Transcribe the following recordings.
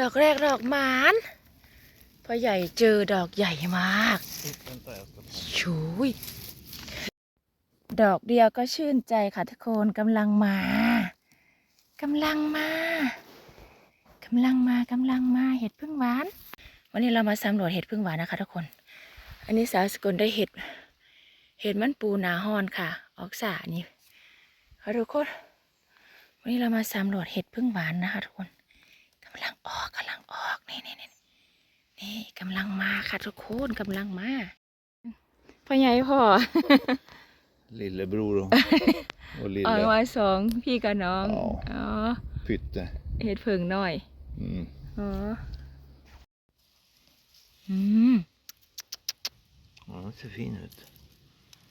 ดอกแรกดอกหมานพ่อใหญ่เจอดอกใหญ่มากชุยดอกเดียวก็ชื่นใจค่ะทุกคนกำลังมากำลังมากำลังมากำลังมาเห็ดพึ่งหวาน วันนี้เรามาสำรวจเห็ดพึ่งหวานนะคะทุกคน อันนี้สาวสกุลได้เห็ด เห็ดมันปูนาฮอนค่ะ ออกสานี่ค่ะทุกคน วันนี้เรามาสำรวจเห็ดพึ่งหวานนะคะทุกคนำลังออกกำลังออกนี่นี่นี่นี่กำลังมาค่ะทุกคนกำลังมาพ่อใหญ่พ่อ Lillebror och, och เอา lille มาสองพี่กับน้องอ๋ออ๋อ Pytte. เห็ดเผิงหน่อย Mm. อ๋อ อืม Ja, den ser fin ut.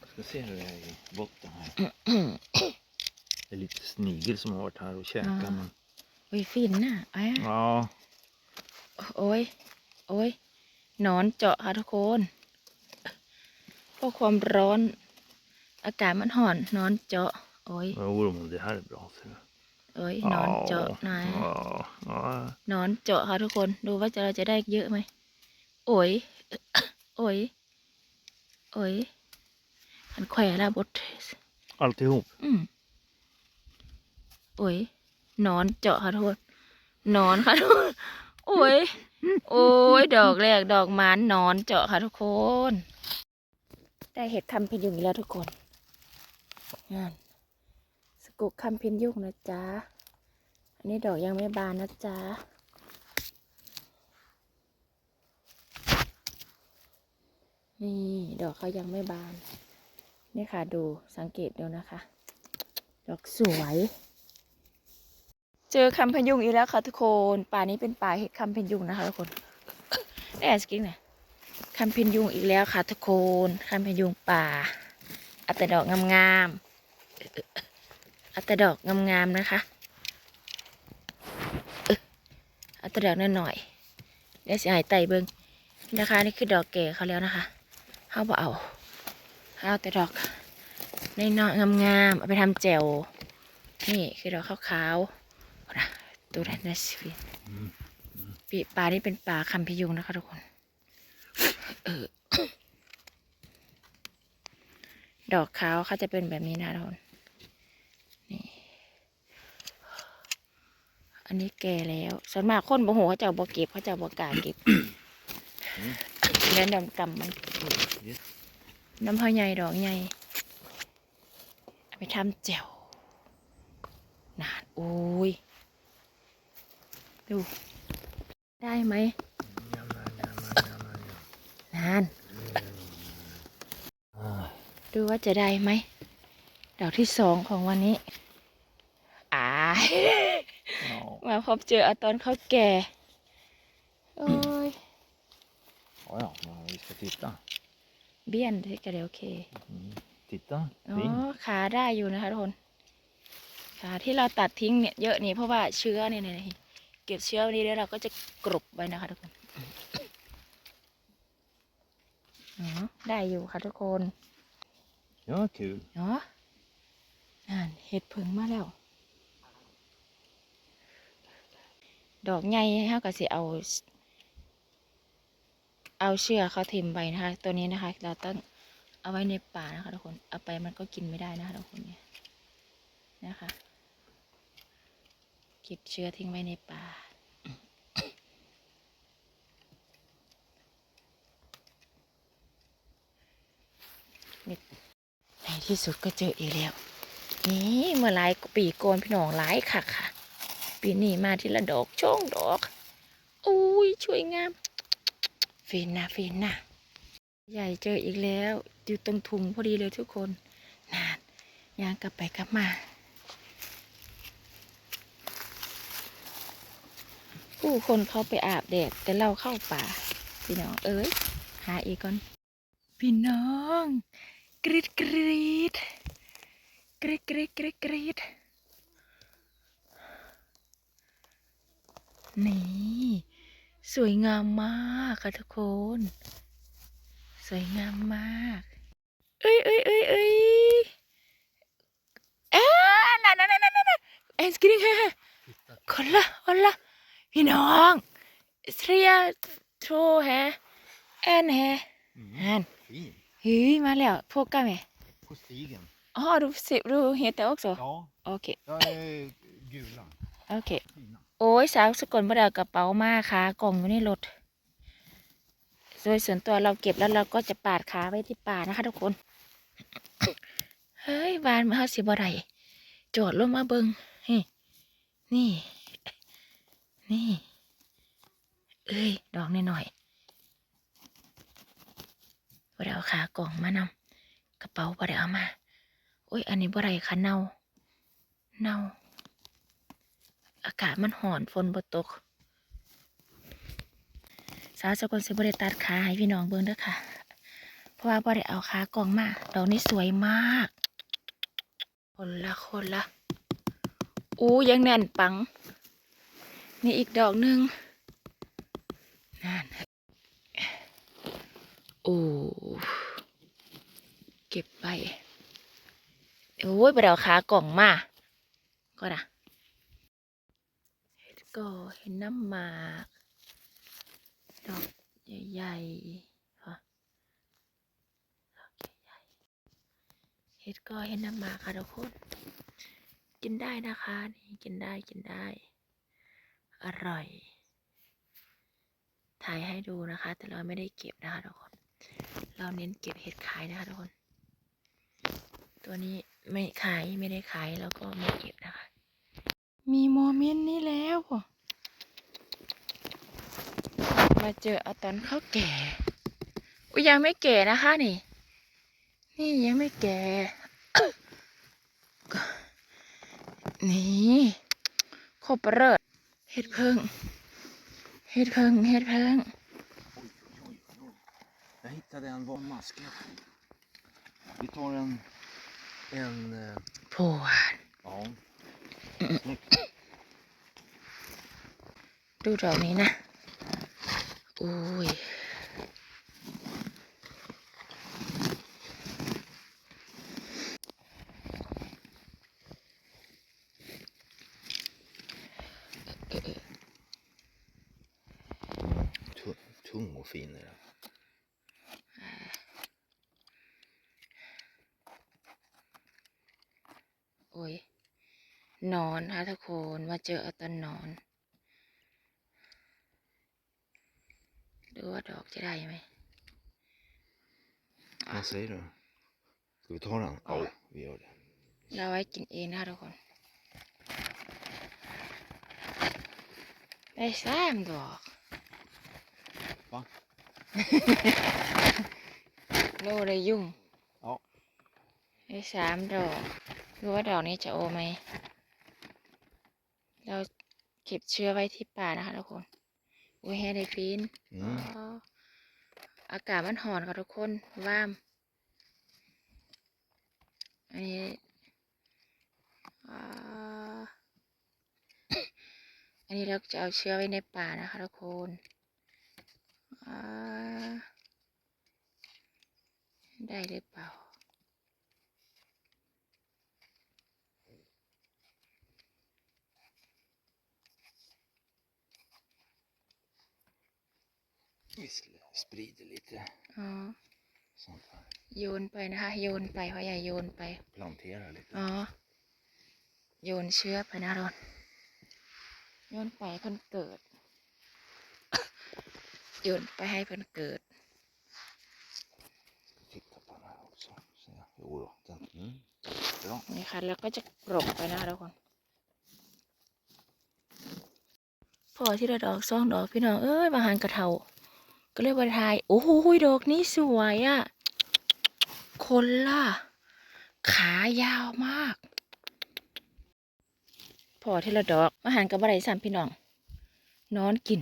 Jag ska se hur det är i botten här. Det är lite snigel som har varit här och käkat Ja. men อุ้ยฟินน่ะอะ ja, โอ้ยโอ้ยหนอนเจาะค่ะทุกคนเพราะความร้อน อากาศมันห่อนหนอนเจาะ โอ้ย jo men det här är bra ser du. โอ้ยหนอนเจาะนาย Ja, ja. หนอนเจาะค่ะทุกคน ดูว่าจะเราจะได้เยอะไหมโอ้ยโอ้ยโอ้ยมันแขวะแล้วบด Alltihop. อืมโอ้ยห นอนเจาะค่ะทุกคนนอนค่ะทุกคนโอ้ยโอ้ยดอกแรกดอกมานนอนเจาะค่ะทุกคน ได้เห็ดคำเพนยุงอีกแล้วทุกคนงานสกุกคำเพนยุงนะจ๊ะอันนี้ดอกยังไม่บานนะจ๊ะนี่ดอกเขายังไม่บาน นี่ค่ะดูสังเกตดูนะคะ ดอกสวย เจอคำพยุงอีกแล้วค่ะทุกคน ป่านี้เป็นป่าเห็ดคำพยุงนะคะทุกคนได้แอสกิ้งเนี่ยคำพยุงอีกแล้วค่ะทุกคนคำพยุงป่าอาแต่ดอกงามๆอาแต่ดอกงามๆนะคะอาแต่ดอกน้อยๆเดี๋ยวสิหายไตเบิงนะคะนี่คือดอกแก่เขาแล้วนะคะเขาบอเอาเขาอาแต่ดอกในน้อยๆงามๆเอาไปทำแจ่วนี่คือดอกขาวๆ ตัวนั้นนะสิปีป่านี่เป็นป่าคำพยุงนะคะทุกคนเออดอกขาวเขาจะเป็นแบบนี้นะทุกคนนี่อันนี้แก่แล้วส่วนมากคนบ่โหเขาจะบ่เก็บเขาจะเอาบ่กล้าเก็บแล้วดำกำมันน้ำพอใหญ่ดอกใหญ่เอาไปทำแจ่วนานโอ้ย ดู ได้ไหมนาน Ah, ดูว่าจะได้ไหมดอกที่สองของวันนี้อ่า ja. มาพบเจอเอาตอนเขาแก่ โอ้ย Ja, ja, men vi ska titta. เบี้ยนที่กระเดียวโอเค Mm. Titta, อ๋อ fin. ขาได้อยู่นะคะทุกคนขาที่เราตัดทิ้งเนี่ยเยอะนี่เพราะว่าเชื้อเนี่ยเนี่ย เก็บเชื้อวันนี้แล้วเราก็จะกรบไว้นะคะทุกคนอ๋อได้อยู่ค่ะทุกคน Ja, kul. เนาะนั่นเห็ดผึ่งมาแล้ว ดอกใหญ่เท่ากับสิเอา เอาเชือกเขาทิมไปนะคะ ตัวนี้นะคะ เราต้องเอาไว้ในป่านะคะทุกคน เอาไปมันก็กินไม่ได้นะคะทุกคนเนี่ยนะคะ เก็บเชื้อทิ้งไว้ในป่าในที่สุดก็เจออีกแล้ว นี่เมื่อหลายปีโกนพี่น้องหลายค่ะค่ะ ปีนี้มาทีละดอกช่องดอกอุ้ยช่วยงามฟินนะฟินนะใหญ่เจออีกแล้ว อยู่ตรงถุงพอดีเลยทุกคนนานยางกลับไปกลับมา ผู้คนเขาไปอาบแดด แต่เราเข้าป่า พี่น้องเอ้ย หาอีกก่อน พี่น้อง กรีดกรีดกรีดกรีดกรีดกรีดนี่ สวยงามมากค่ะทุกคน สวยงามมาก เอ้ยเอ้ยเอ้ยเอ้ยเอ๊ะนั่นนั่นนั่นนั่นเอ็นสกรีน kolla kolla พี่น้องเสียโทรแฮแอนแฮ Mm. ฮัน Fin. เฮ้ยมาแล้วพวกกันไหม På stigen. อ๋อดูสิดูเห็นแต่ออกโซ Ja, โอเค jag är gula. โอเค Fina. โอ้ยสาวสกลบ่ได้เอากระเป๋ามาขากล่องอยู่ในรถโดยส่วนตัวเราเก็บแล้วเราก็จะปาดขาไว้ที่ป่านะคะทุกคน เฮ้ยวานมาเฮาสิบ่ได้จอดลงมาเบิงนี่นี่ นี่ เอ้ย ดอกน้อยๆบ่ได้เอาขากล่องมานำกระเป๋าบ่ได้เอามาโอ้ย อันนี้บ่ได้ค่ะเน่า เน่า อากาศมันห่อนฝนบ่ตก สาวสกลสิบ่ได้ตัดขาให้พี่น้องเบิ่งเด้อค่ะ เพราะว่าบ่ได้เอาขากล่องมา ดอกนี้สวยมาก คนละคนละอู้ยังแน่นปัง นี่อีกดอกหนึ่งนั่นโอ้เก็บไปโอ้ยไปเอาขากล่องมา ก็นะเห็ดก็เห็นน้ำหมาก ดอกใหญ่ๆค่ะดอกใหญ่ๆเห็ดก็เห็นน้ำหมากค่ะทุกคน กินได้นะคะ นี่กินได้กินได้ อร่อย ถ่ายให้ดูนะคะ แต่เราไม่ได้เก็บนะคะทุกคน เราเน้นเก็บเห็ดขายนะคะทุกคน ตัวนี้ไม่ขายไม่ได้ขายแล้วก็ไม่เก็บนะคะ มีโมเมนต์นี้แล้วมาเจอเอาตอนเขาแก่อุยยังไม่แก่นะคะนี่ นี่ยังไม่แก่ก็นี่โคบเริด เฮ็ดเพิ่งเฮ็ดเพิ่งเฮ็ดเพิ่ง Jag hittade en van mask. Vi tar en... En... eh, โผล่หวาน Ja. Snyggt. ดูดอกนี้นะ อุ้ย fin är den. โอ้ยหนอนค่ะทุกคนมาเจอเอาตอนหนอน ดูว่าดอกจะได้ไหม Vad säger du? Ska vi ta den? Ja, vi gör det. เราไว้กินเองนะคะทุกคน ได้สามดอก Va? โลได้ยุ่ง Ja. ได้สามดอกดูว่าดอกนี้จะโอไหม เราเก็บเชื้อไว้ที่ป่านะคะทุกคน อุ้ยแฮได้ฟีน Mm. อ๋ออากาศมันห่อนค่ะทุกคน ว่าม อันนี้อ่าอันนี้เราจะเอาเชื้อไว้ในป่านะคะทุกคน อ่าได้หรือเปล่า Vi sl- sprider lite อ๋อ sånt här. โยนไปนะคะ โยนไปเพราะอย่าโยนไป Plantera lite. อ๋อ โยนเชื้อไปนะรอนโยนไปให้เพิ่นเกิด โยนไปให้เพิ่นเกิด นี่ค่ะ แล้วก็จะกรบไปนะทุกคนพอที่เราดอกซ่องดอกพี่น้อง เอ้ยบางหันกระเทาก็เลยบรทาย โอ้โหดอกนี้สวยอะ่ะ คนล่ะ ขายาวมาก พอที่เราดอกมาหันกับบะไรสามพี่น้อง นอนกิน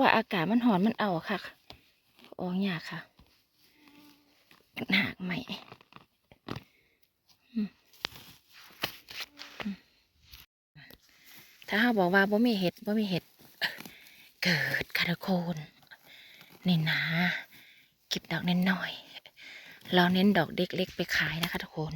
ว่าอากาศมันหอนมันเอาอะค่ะออกยากค่ะมันหักใหม่ถ้าเขาบอกว่าบ่มีเห็ดบ่มีเห็ด เกิดค่ะทุกคนนี่นะเก็บดอกเน้นหน่อย เราเน้นดอกเด็กเล็กไปขายนะคะทุกคน